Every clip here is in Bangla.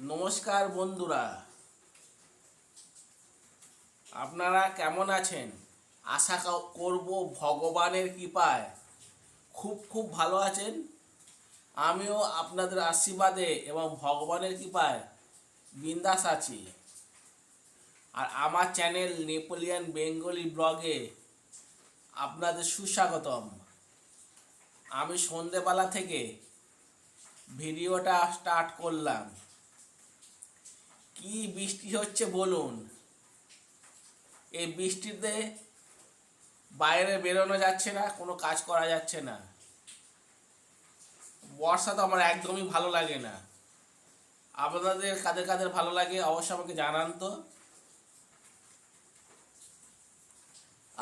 নমস্কার বন্ধুরা। আপনারা কেমন আছেন? আশা করব ভগবানের কৃপায়। খুব খুব ভালো আছেন। আমিও আপনাদের আশীর্বাদে এবং ভগবানের কৃপায় বিন্দাস আছি। আর আমার চ্যানেল নেপোলিয়ান বেঙ্গলি ব্লগে আপনাদের সুস্বাগতম। আমি সন্ধেবেলা থেকে ভিডিওটা স্টার্ট করলাম। কি বৃষ্টি হচ্ছে বলুন? এই বৃষ্টিতে বাইরে বেরোনো যাচ্ছে না, কোনো কাজ করা যাচ্ছে না। বর্ষা তো আমার একদমই ভালো লাগে না। আপনাদের কাদের কাদের ভালো লাগে অবশ্যই আমাকে জানান তো।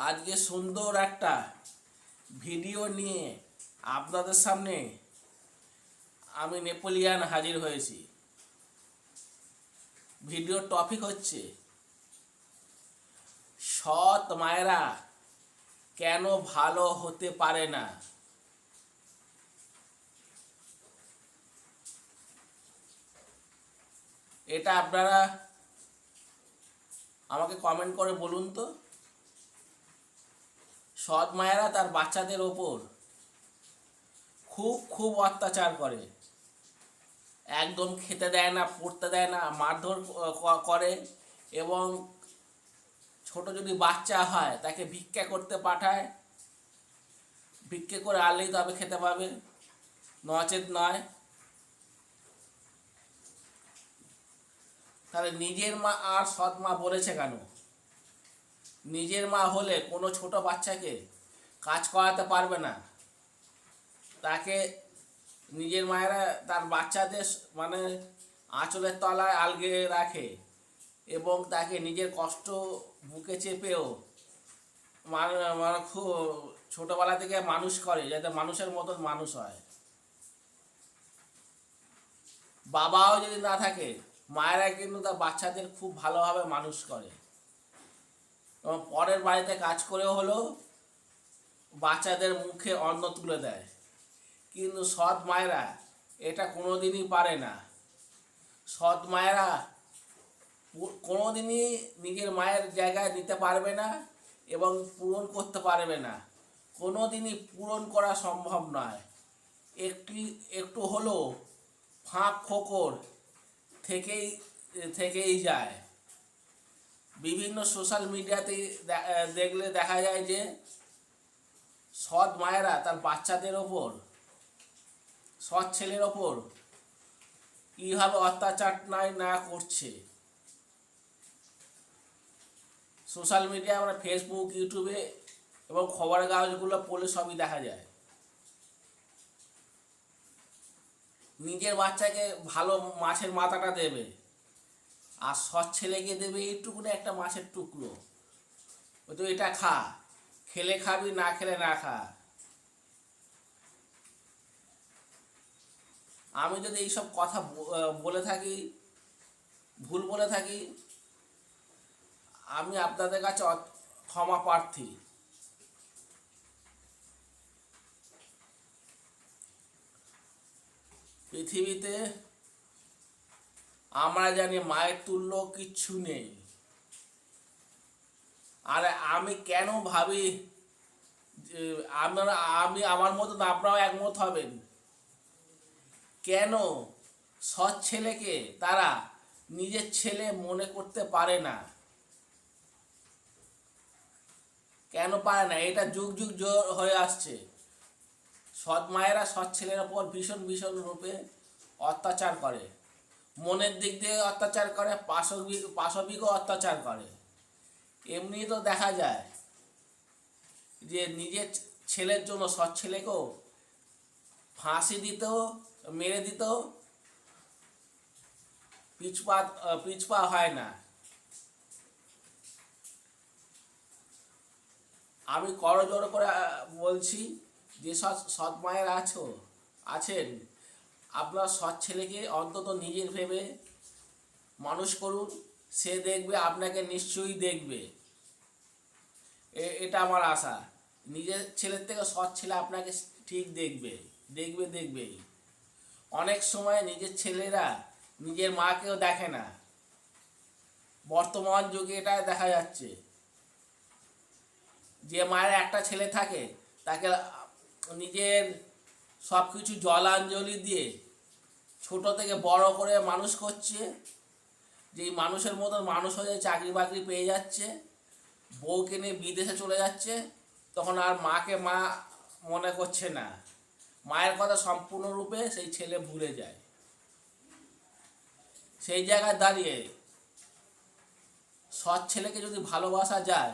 আজকে সুন্দর একটা ভিডিও নিয়ে আপনাদের সামনে আমি নেপোলিয়ান হাজির হয়েছি। ভিডিওর টপিক হচ্ছে, সৎ মায়েরা কেন ভালো হতে পারে না? এটা আপনারা আমাকে কমেন্ট করে বলুন তো। সৎ মায়েরা তার বাচ্চাদের ওপর খুব খুব অত্যাচার করে। একদম খেতে দেয় না, পড়তে দেয় না, মারধর করে এবং ছোট যদি বাচ্চা হয় তাকে ভিক্ষা করতে পাঠায়। ভিক্ষে করে আনলেই তবে খেতে পাবে। নচেত নয়। তাহলে নিজের মা আর সৎ মা বলেছে কেন? নিজের মা হলে কোনো ছোট বাচ্চাকে কাজ করাতে পারবে না। তাকে নিজের মায়েরা তার বাচ্চাদের মানে আঁচলের তলায় আলগে রাখে এবং তাকে নিজের কষ্ট বুকে চেপেও মানে মানে খুব ছোটোবেলা থেকে মানুষ করে যাতে মানুষের মতন মানুষ হয়। বাবাও যদি না থাকে, মায়েরা কিন্তু তার বাচ্চাদের খুব ভালোভাবে মানুষ করে। এবং পরের বাড়িতে কাজ করে হলেও বাচ্চাদের মুখে অন্ন তুলে দেয়। কিন্তু সৎ মায়েরা এটা কোনোদিনই পারে না। সৎ মায়েরা পু- কোনোদিনই নিজের মায়ের জায়গায় নিতে পারবে না এবং পূরণ করতে পারবে না। কোনোদিনই পূরণ করা সম্ভব নয়। একটি, একটু হলেও ফাঁক ফোকর থেকেই থেকেই যায়। বিভিন্ন সোশ্যাল মিডিয়াতে দেখলে দেখা যায় যে সৎ মায়েরা তার বাচ্চাদের ওপর সৎ ছেলের ওপর কীভাবে অত্যাচার নাই না করছে। সোশ্যাল মিডিয়া আমরা ফেসবুক ইউটিউবে এবং খবরের কাগজগুলো পড়লে সবই দেখা যায়। নিজের বাচ্চাকে ভালো মাছের মাথাটা দেবে আর সৎ ছেলেকে দেবে এইটুকুনি একটা মাছের টুকরো। তো এটা খা, খেলে খাবি, না খেলে না খা। আমি যদি এইসব কথা বলে থাকি, ভুল বলে থাকি, আমি আপনাদের কাছে ক্ষমা প্রার্থী। পৃথিবীতে আমরা জানি মায়ের তুল্য কিচ্ছু নেই। আর আমি কেন ভাবি আমি আমার মতন আপনারাও একমত হবেন? কেন? সৎ ছেলেকে তারা নিজের ছেলে মনে করতে পারে না। কেন পারে না? এটা যুগ যুগ হয়ে আসছে। সৎ মায়েরা সৎ ছেলের ওপর ভীষণ ভীষণ রূপে অত্যাচার করে। মনের দিক দিয়ে অত্যাচার করে, পাশবিক, পাশবিকও অত্যাচার করে। এমনি তো দেখা যায় যে নিজের ছেলের জন্য সৎ ছেলেকেও ফাঁসি দিত মেরে দিত পিছপা পিছপা হয় না। আমি করজোড় করে বলছি, যে সৎ সৎ মায়ের আছো, আছেন, আপনার সৎ ছেলেকে অন্তত নিজের ভেবে মানুষ করুন, সে দেখবে, আপনাকে নিশ্চয়ই দেখবে। এটা আমার আশা। নিজের ছেলের থেকে সৎ ছেলে আপনাকে ঠিক দেখবে দেখবে, দেখবেই। অনেক সময় নিজের ছেলেরা নিজের মাকেও দেখে না। বর্তমান যুগে এটা দেখা যাচ্ছে। যে মায়ের একটা ছেলে থাকে, তাকে নিজের সব কিছু জলাঞ্জলি দিয়ে ছোট থেকে বড় করে মানুষ করছে। যেই মানুষের মতন মানুষ হয়ে চাকরি বাকরি পেয়ে যাচ্ছে, বউকে নিয়ে বিদেশে চলে যাচ্ছে, তখন আর মাকে মা মনে করছে না। মায়ের কথা সম্পূর্ণরূপে সেই ছেলে ভুলে যায়। সেই জায়গায় দাঁড়িয়ে সৎ ছেলেকে যদি ভালোবাসা যায়,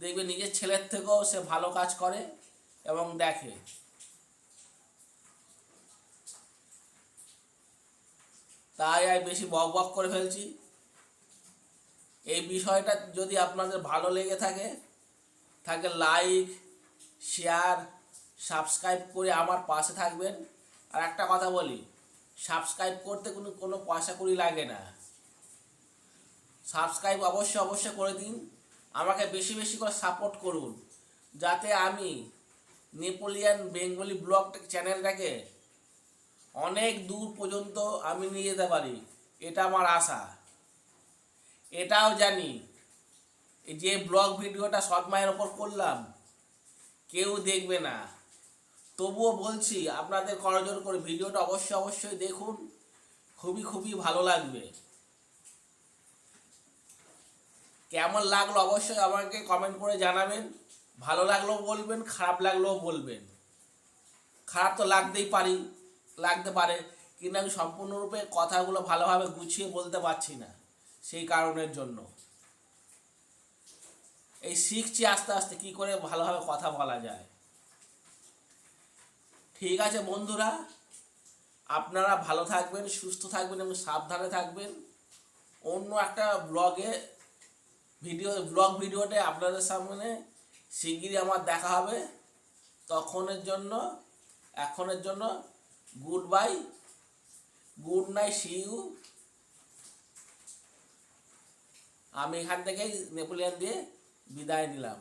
দেখবে নিজের ছেলের থেকেও সে ভালো কাজ করে এবং দেখে। তাই আর বেশি বক বক করে ফেলছি। এই বিষয়টা যদি আপনাদের ভালো লেগে থাকে থাকে লাইক শেয়ার সাবস্ক্রাইব করে আমার পাশে থাকবেন। আর একটা কথা বলি, সাবস্ক্রাইব করতে কোনো কোনো পয়সা করি লাগে না। সাবস্ক্রাইব অবশ্যই অবশ্যই করে দিন। আমাকে বেশি বেশি করে সাপোর্ট করুন। যাতে আমি নেপোলিয়ান বেঙ্গলি ব্লগ চ্যানেলটাকে অনেক দূর পর্যন্ত আমি নিয়ে যেতে পারি। এটা আমার আশা। এটাও জানি যে ব্লগ ভিডিওটা সৎ মায়ের ওপর করলাম, কেউ দেখবে না। তবুও বলছি, আপনাদের করজোর করে ভিডিওটা অবশ্যই অবশ্যই দেখুন। খুবই খুবই ভালো লাগবে। কেমন লাগল অবশ্যই আমাকে কমেন্ট করে জানাবেন। ভালো লাগলেও বলবেন, খারাপ লাগলেও বলবেন। খারাপ তো লাগতেই পারি, লাগতে পারে, কিন্তু আমি সম্পূর্ণরূপে কথাগুলো ভালোভাবে গুছিয়ে বলতে পারছি না সেই কারণের জন্য। এই শিখছি আস্তে আস্তে, কি করে ভালোভাবে কথা বলা যায়। ঠিক আছে বন্ধুরা, আপনারা ভালো থাকবেন, সুস্থ থাকবেন এবং সাবধানে থাকবেন। অন্য একটা ব্লগে ভিডিও ব্লগ ভিডিওতে আপনাদের সামনে শিগগিরই আমার দেখা হবে। তখনের জন্য, এখনের জন্য good bye good night see you আমি এখান থেকেই নেপোলিয়ান দিয়ে বিদায় নিলাম।